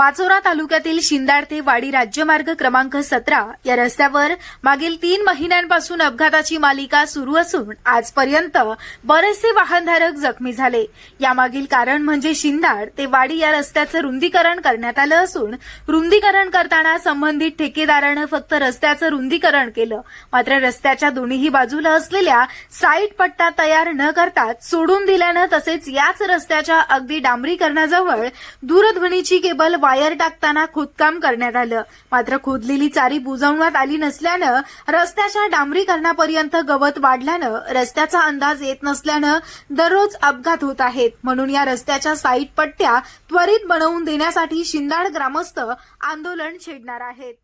पाचोरा तालुक्यातील शिंदाड ते वाडी राज्यमार्ग क्रमांक सतरा या रस्त्यावर मागील तीन महिन्यांपासून अपघाताची मालिका सुरू असून आजपर्यंत बरेचसे वाहनधारक जखमी झाले. यामागील कारण म्हणजे शिंदाड ते वाडी या रस्त्याचं रुंदीकरण करण्यात आलं असून रुंदीकरण करताना संबंधित ठेकेदारानं फक्त रस्त्याचं रुंदीकरण केलं. मात्र रस्त्याच्या दोन्ही बाजूला असलेल्या साईट पट्टा तयार न करता सोडून दिल्यानं तसेच याच रस्त्याच्या अगदी डांबरीकरणाजवळ दूरध्वनीची केबल वायर टाकताना खोदकाम करण्यात आलं. मात्र खोदलेली चारी बुजवण्यात आली नसल्यानं रस्त्याच्या डांबरीकरणापर्यंत गवत वाढल्यानं रस्त्याचा अंदाज येत नसल्यानं दररोज अपघात होत आहेत. म्हणून या रस्त्याच्या साईड पट्ट्या त्वरित बनवून देण्यासाठी शिंदाड ग्रामस्थ आंदोलन छेडणार आहेत.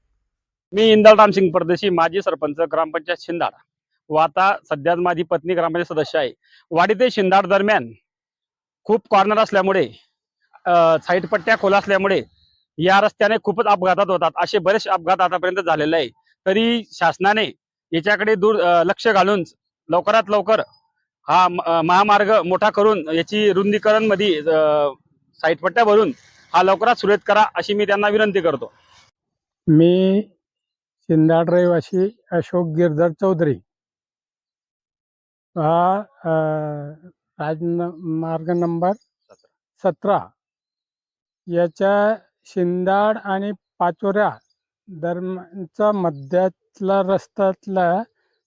मी इंदल रामसिंग परदेशी माजी सरपंच ग्रामपंचायत शिंदाड. व आता सध्या माझी पत्नी ग्रामपंचायत सदस्य आहे. वाडी ते शिंदाड दरम्यान खूप कॉर्नर असल्यामुळे साईड पट्ट्या खोल असल्यामुळे या रस्त्याने खूपच अपघातात होतात. असे बरेच अपघात आतापर्यंत झालेले आहे तरी शासनाने याच्याकडे दूर लक्ष घालून लवकरात लवकर हा महामार्ग मोठा करून याची रुंदीकरणमध्ये साईट पट्ट्या भरून हा लवकरात सुरळीत करा अशी मी त्यांना विनंती करतो. मी शिंदाड रहिवासी अशोक गिरधर चौधरी. हा अ, राज मार्ग नंबर सतरा. याच्या शिंदाड आणि पाचोऱ्या दरम्यानचा मध्यातला रस्त्यातला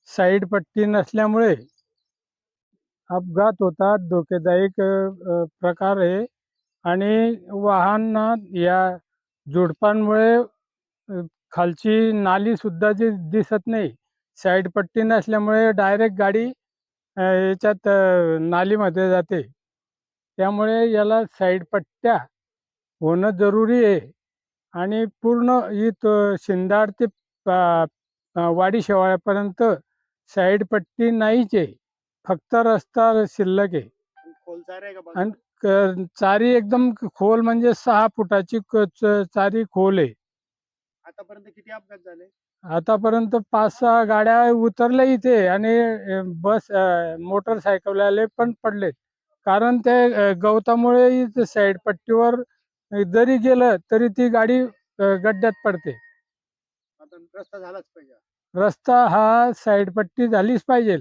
साईड पट्टी नसल्यामुळे अपघात होतात धोकेदायक प्रकार आहे. आणि वाहन या झुडपांमुळे खालची नाली सुद्धा जी दिसत नाही साईड पट्टी नसल्यामुळे डायरेक्ट गाडी याच्यात नालीमध्ये जाते. त्यामुळे याला साईड पट्ट्या होणं जरुरी आहे. आणि पूर्ण इथं शिंदाड ते वाडी शेवाळ्यापर्यंत साईड पट्टी नाहीच आहे. फक्त रस्ता शिल्लक आहे. आणि चारी एकदम खोल म्हणजे सहा फुटाची चारी खोल आहे. आतापर्यंत किती अपघात झाले? आतापर्यंत पाच सहा गाड्या उतरल्या इथे आणि बस मोटरसायकलवाले पण पडलेत. कारण ते गवतामुळे साईड पट्टीवर जरी गेलं तरी ती गाडी गड्ड्यात पडते. आता रस्ता झालाच पाहिजे. रस्ता हा साईड पट्टी झालीच पाहिजे.